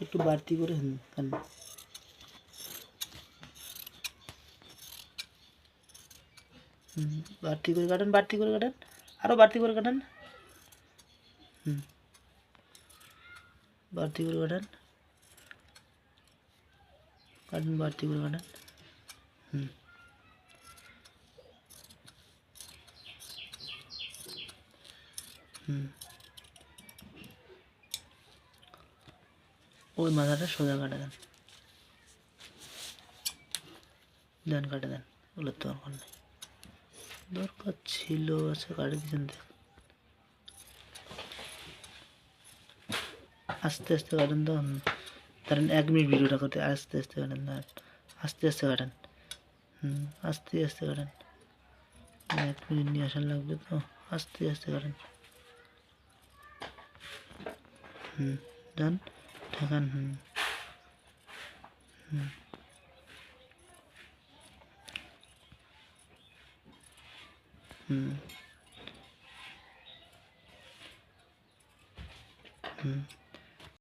একটু বাড়তি করে হুম, বাড়তি করে কাটেন, বাড়তি করে কাটেন আরও বাড়তি করে কাটেন। হুম, বাড়তি করে কাটেন। কাটেন, বাড়তি করে কাটেন। হুম। হুম। ওই মাথাটা সোজা কাটে দেন। দেন, কাটে দেন। ওগুলোর দরকার নেই। দরকার ছিল আচ্ছা কাটে দিচ্ছেন দেখ আস্তে আস্তে কাটেন তো। ধরেন এক মিনিট ভিডিওটা করতে, আস্তে আস্তে কাটেন ধরেন। আস্তে আস্তে কাটেন। হুম, আস্তে আস্তে কাটেন। এক মিনিট নিয়ে আসার লাগবে তো। আস্তে আস্তে কাটেন। হুম, দেন। ঠেকান হুম হুম হুম হুম